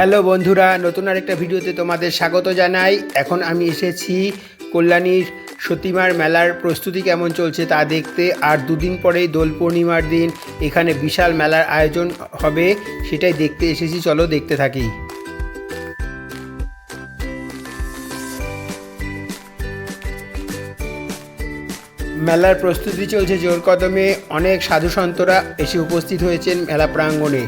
Hello বন্ধুরা, নতুন আরেকটা ভিডিওতে তোমাদের স্বাগত জানাই। এখন আমি এসেছি কল্যাণীর সতীমার মেলার প্রস্তুতি কেমন চলছে তা দেখতে। আর দুদিন পরেই দোল পূর্ণিমার দিন, এখানে বিশাল মেলার আয়োজন হবে, সেটাই দেখতে এসেছি। চলো দেখতে থাকি। মেলার প্রস্তুতি চলছে জোর কদমে অনেক সাধু সন্তরা এসে উপস্থিত হয়েছেন মেলা প্রাঙ্গণে।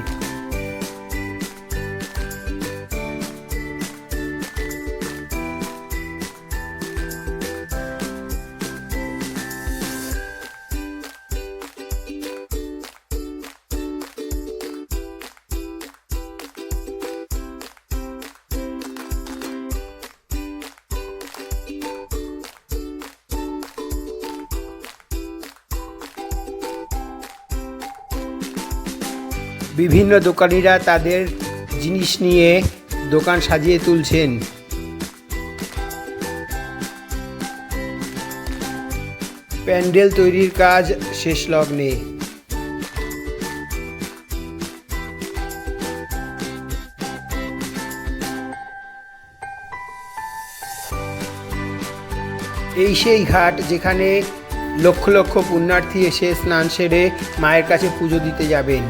বিভিন্ন দোকানিরা তাদের জিনিস নিয়ে দোকান সাজিয়ে তুলছেন। প্যান্ডেল তৈরির কাজ শেষ লগ্নে। এই সেই ঘাট যেখানে লক্ষ লক্ষ পুণ্যার্থী এসে স্নান সেরে মায়ের কাছে পুজো দিতে যাবেন।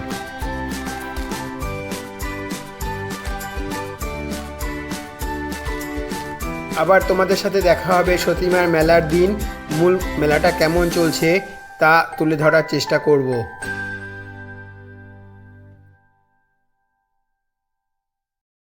আবার তোমাদের সাথে দেখা হবে সতীমার মেলার দিন। মূল মেলাটা কেমন চলছে তা তুলে ধরার চেষ্টা করব।